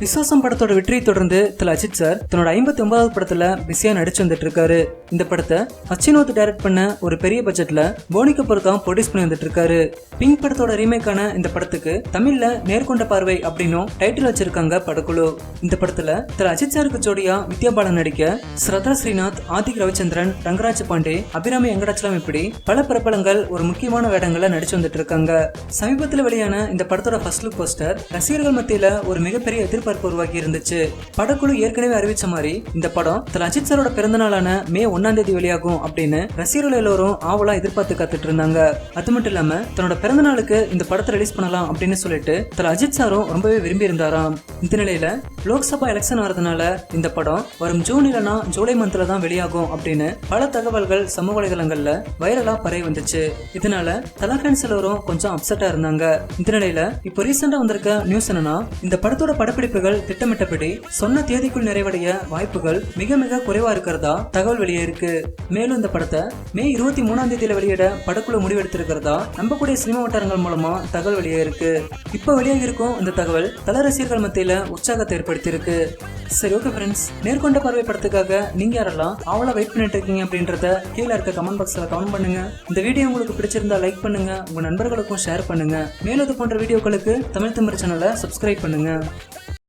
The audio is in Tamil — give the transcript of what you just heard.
விசுவாசம் படத்தோட வெற்றியை தொடர்ந்து திரு அஜித் சார் தன்னோட ஐம்பத்தி ஒன்பதாவது படத்துல பிஸியா நடிச்சு வந்துட்டு இருக்காரு இந்த படத்தை அச்சினோத்து டைரக்ட் பண்ண ஒரு பெரிய பட்ஜெட்ல போனி கபூர் தான் ப்ரொடியூஸ் பண்ணி வந்துட்டு இருக்காரு பிங்க் படத்தோட ரீமேக்கான இந்த படத்துக்கு தமிழ்ல நேர்கொண்ட பார்வை அப்படின்னும் டைட்டில் வச்சிருக்காங்க படக்குழு. இந்த படத்துல திரு அஜித் சாருக்கு ஜோடியா வித்யா பாலன் நடிக்க ஸ்ரதா ஸ்ரீநாத் ஆதிக் ரவிச்சந்திரன் ரங்கராஜ் பாண்டே அபிராமி வெங்கடாச்சலம் இப்படி பல பிரபலங்கள் ஒரு முக்கியமான வேடங்களை நடிச்சு வந்துட்டு இருக்காங்க சமீபத்தில் வெளியான இந்த படத்தோட ஃபர்ஸ்ட் லுக் போஸ்டர் ரசிகர்கள் மத்தியில ஒரு மிகப்பெரிய எதிர்பார்ப்பு உருவாக்கி இருந்துச்சு. படக்குழு ஏற்கனவே அறிவிச்ச மாதிரி இந்த படம் திரு அஜித் சாரோட பிறந்த நாளான மே ஒன்னாம் தேதி வெளியாகும் அப்படின்னு ரசிகர்கள் எல்லோரும் ஆவலா எதிர்பார்த்து காத்துட்டு இருந்தாங்க. அது மட்டும் இல்லாம தன்னோட பிறந்த நாளுக்கு இந்த படத்தை ரிலீஸ் பண்ணலாம் அப்படின்னு சொல்லிட்டு திரு அஜித் சாரும் ரொம்பவே விரும்பி இருந்தாராம். இந்த நிலையில லோக்சபா எலெக்ஷன் வரதுனால இந்த படம் வரும் ஜூன் இல்லைனா ஜூலை மந்த்ல தான் வெளியாகும் அப்படின்னு பல தகவல்கள் சமூக வலைதளங்கள்ல வைரலா பரவி வந்துச்சு. இதனால தலா ஃபேன்ஸ் எல்லோரும் கொஞ்சம் அப்செட்டா இருந்தாங்க. இந்த நிலையில இப்போ ரீசெண்டா வந்திருக்க நியூஸ் என்னன்னா இந்த படத்தோட படப்பிடிப்பு படப்பிடிப்புகள் திட்டமிட்டபடி சொன்ன தேதிக்குள் நிறைவடைய வாய்ப்புகள் மிக மிக குறைவா இருக்கிறதா தகவல் வெளியிருக்கு மேலும் இந்த படத்தை மே இருபத்தி மூணாம் தேதியில வெளியிட படக்குழு முடிவெடுத்திருக்கிறதா நம்பக்கூடிய சினிமா வட்டாரங்கள் மூலமா தகவல் வெளியே இருக்கு. இப்போ வெளியாகி இருக்கும் இந்த தகவல் தல ரசிகர்கள் மத்தியில உற்சாகத்தை ஏற்படுத்தியிருக்கு. சரி ஓகே ஃப்ரெண்ட்ஸ் நேர்கொண்ட பார்வை படத்துக்காக நீங்க யாரெல்லாம் அவ்வளோ வெயிட் பண்ணிட்டு இருக்கீங்க அப்படின்றத கீழே இருக்க கமெண்ட் பாக்ஸில் கமெண்ட் பண்ணுங்க. இந்த வீடியோ உங்களுக்கு பிடிச்சிருந்தா லைக் பண்ணுங்க. உங்க நண்பர்களுக்கும் ஷேர் பண்ணுங்க. மேலும் இது போன்ற வீடியோக்களுக்கு தமிழ் தமிழ் சேனலை சப்ஸ்கிரைப் பண்ணுங்க.